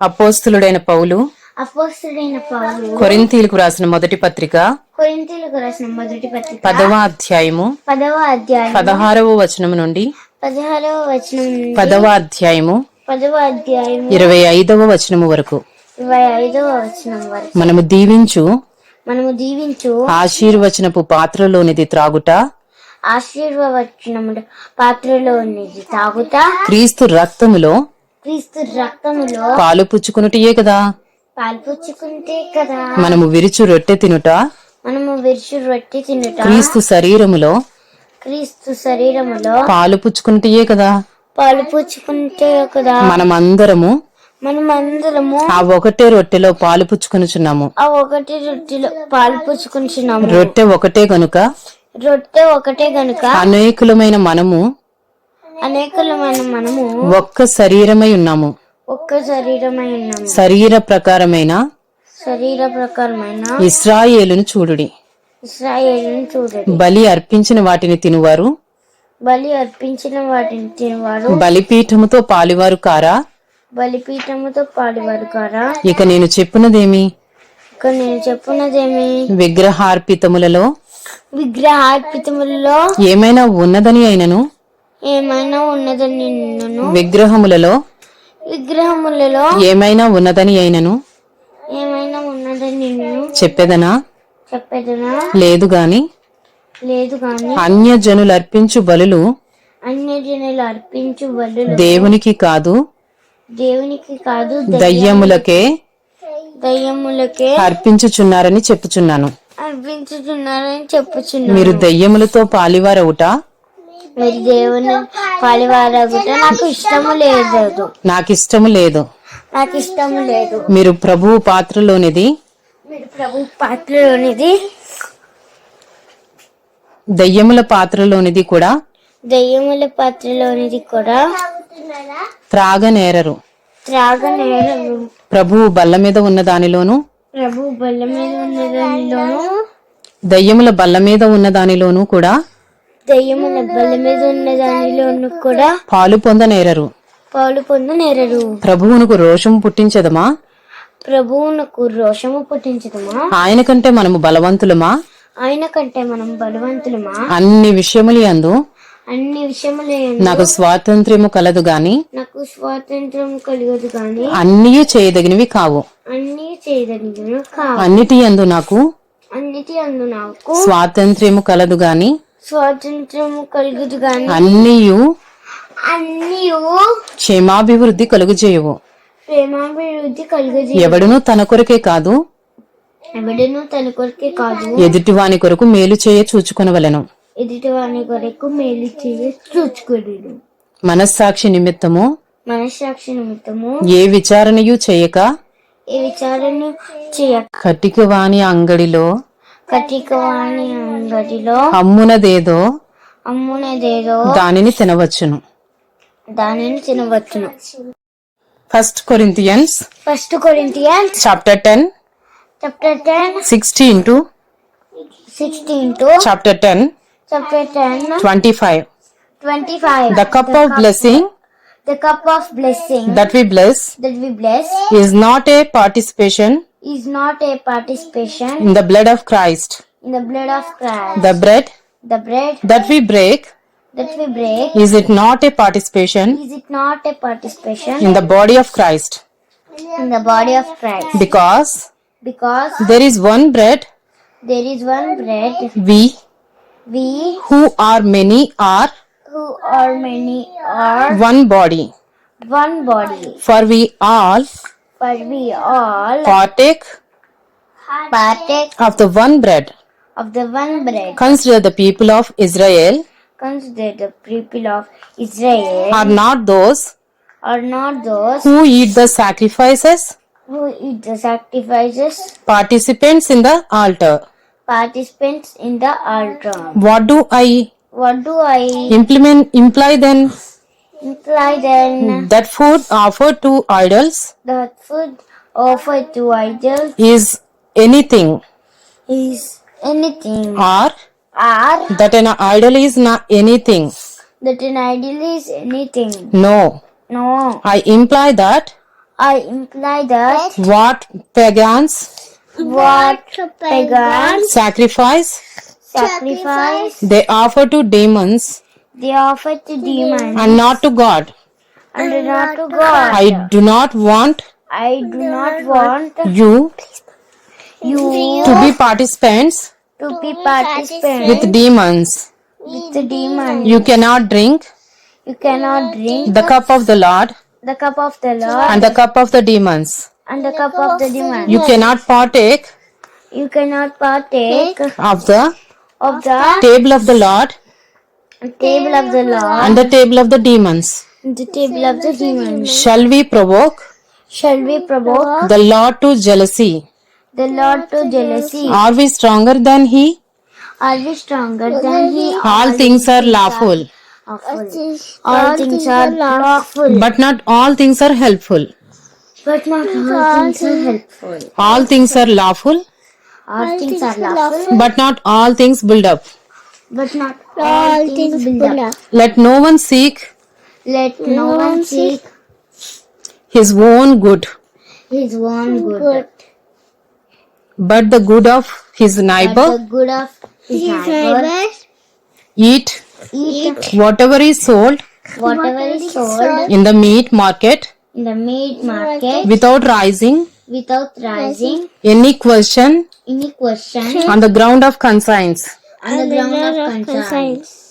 అపోస్తులుడైన పౌలు అపోస్తుడైన పౌలు కొరింథీలకు రాసిన మొదటి పత్రిక కొరింథీయులకు రాసిన మొదటి పత్రిక పదవ అధ్యాయము పదవ అధ్యాయం పదహారవ వచనము నుండి పదహారవ వచనం పదవ అధ్యాయము పదవ అధ్యాయం ఇరవై ఐదవ వచనము వరకు ఇరవై ఐదవ వచనం వరకు మనము దీవించు మనము దీవించు ఆశీర్వచనపు పాత్రలోనిది త్రాగుట ఆశీర్వచనము పాత్రలో ఉన్నది తాగుతా క్రీస్తు రక్తములో క్రీస్తు రక్తములో పాలు పుచ్చుకునుటయే కదా. పాల్పుచ్చుకుంటే కదా. మనము విరుచు రొట్టె తినుట. మనము విరుచు రొట్టె తినుట. క్రీస్తు శరీరములో క్రీస్తు శరీరములో పాలు పుచ్చుకునుటయే కదా. పాలు పుచ్చుకుంటే కదా. మనమందరము మనం అందరము ఆ ఒకటే రొట్టెలో పాలు పుచ్చుకొనుచున్నాము. ఆ ఒకటి రొట్టెలో పాలు పుచ్చుకుంటున్నాము రొట్టె ఒకటే గనుక రొట్టె ఒకటే గనుక అనేకులమైన మనము అనేకులమైన మనము ఒక్క శరీరమై ఉన్నాము. ఒక్క శరీరమై ఉన్నాము. శరీర ప్రకారమైన శరీర ప్రకారమైన ఇస్రాయేలును చూడుడి. ఇస్రాయేలును చూడండి. బలి అర్పించిన వాటిని తినువారు. బలి అర్పించిన వాటిని తినవారు. బలిపీఠముతో పాలివారు కారా? బలిపీఠముతో పాడివారు కారా? ఇక నేను చెప్పినదేమి? ఇక నేను చెప్పున్నదేమి విగ్రహార్పితములలో విగ్రహార్పితములలో ఏమైనా ఉన్నదని అయినను? ఏమైనా ఉన్నదని విగ్రహములలో విగ్రహములలో ఏమైనా ఉన్నదని అయినను? ఏమైనా ఉన్నదని నిన్ను చెప్పెదనా? చెప్పేదనా? లేదు గాని లేదు గాని అన్యజనులు అర్పించు బలులు అన్యజనులు అర్పించు బలులు దేవునికి కాదు దేవునికి కాదు దయ్యములకే దయ్యములకే అర్పించుచున్నారని చెప్పుచున్నాను. అర్పించుతున్నారని చెప్పుచున్నారు మీరు దయ్యములతో పాలివారవుట? మరి దేవుని పాలివారగుట నాకు ఇష్టము లేదు. నాకిష్టము లేదు. నాకు ఇష్టము లేదు. మీరు ప్రభువు పాత్రలోనిది? మీరు ప్రభు పాత్రలోనిది? దయ్యముల పాత్రలోనిది కూడా? దయ్యముల పాత్రలోనిది కూడా? త్రాగనేరరు. త్రాగనేరదు ప్రభువు బల్ల మీద ఉన్న దానిలోను? ప్రభు బల్ల మీద ఉన్న దానిలోను? దయ్యముల బల్ల మీద ఉన్న దానిలోను కూడా? దయ్యముల బల్ల మీద ఉన్న దానిలోను కూడా పాలు పొందనేరరు. పాలు పొందనేరరు. ప్రభువునకు రోషం పుట్టించదమా? ప్రభువునకు రోషము పుట్టించదమా? ఆయన కంటే మనము బలవంతులమా? ఆయన కంటే మనం బలవంతులమా? అన్ని విషయములు యందు అన్ని విషయములే నాకు స్వాతంత్ర్యము కలదు గాని నాకు స్వాతంత్రం కలగదు కానీ అన్నీ చేయదగినవి కావు. అన్ని చేయదగినవి కావు. అన్నిటి యందు నాకు అన్నిటి అందు నాకు స్వాతంత్ర్యము కలదు గాని స్వాతంత్రము కలుగుదు గాని అన్నీయు అన్ని క్షేమాభివృద్ధి కలుగు చేయవు ప్రేమాభివృద్ధి కలుగజే ఎవడునూ తన కొరకే కాదు ఎవడను తన కొరకే కాదు. ఎదుటివాని కొరకు మేలు చేయ చూచుకొనవలెను. ఎదుటి వాని కొరకు మేలు చేయ చూచుకోలేడు మనస్సాక్షి నిమిత్తము మనస్సాక్షి నిమిత్తము ఏ విచారణయు చేయక ఈ విచారణ చేయ కటిక వాని అంగడిలో కటిక వాణి అంగడిలో అమ్మునదేదో అమ్మునేదేదో దానిని తినవచ్చును. దానిని తినవచ్చును. First Corinthians first Corinthians chapter ten chapter ten sixteen to sixteen to chapter ten chapter ten twenty five twenty five the cup of blessing the cup of blessing that we bless that we bless is not a participation is not a participation in the blood of Christ. in the blood of Christ. The bread The bread that we break that we break is it not a participation is it not a participation in the body of Christ? in the body of Christ? Because Because there is one bread, there is one bread, we we who are many are who are many are one body. one body. For we all For we all partake partake of the one bread. of the one bread. Consider the people of Israel Consider the people of Israel are not those are not those who eat the sacrifices, who eat the sacrifices, participants in the altar. participants in the altar. What do I What do I implement imply then imply then? that food offered to idols That food offered to idols is anything is anything, or or that an idol is not anything that an idol is anything. no No, i imply that I imply that what pagans what pagans sacrifice sacrifice they offer to demons they offer to demons and not to God. and not to God. I do not want I do not want you you to be participants to be participants with demons. with the demons. You cannot drink You cannot drink the cup of the Lord the cup of the Lord and the cup of the demons. and the cup of the demons. You cannot partake You cannot partake of the of the table of the Lord table of the Lord and the table of the demons. and the table of the demons. Shall we provoke Shall we provoke the Lord to jealousy? the Lord to jealousy? Are we stronger than He? Are we stronger than He? All things are lawful, Lawful. All things are lawful, but not all things are helpful. but not all things are helpful. All things are lawful, All things are lawful, but not all things build up. But not ah, all things build up. Let no one seek Let no one seek his own good, his own good, but the good of his but neighbor. the good of his neighbor. Eat Eat whatever is sold whatever is sold in the meat market in the meat market without rising without rising. any question any question on the ground of conscience. On the ground of conscience.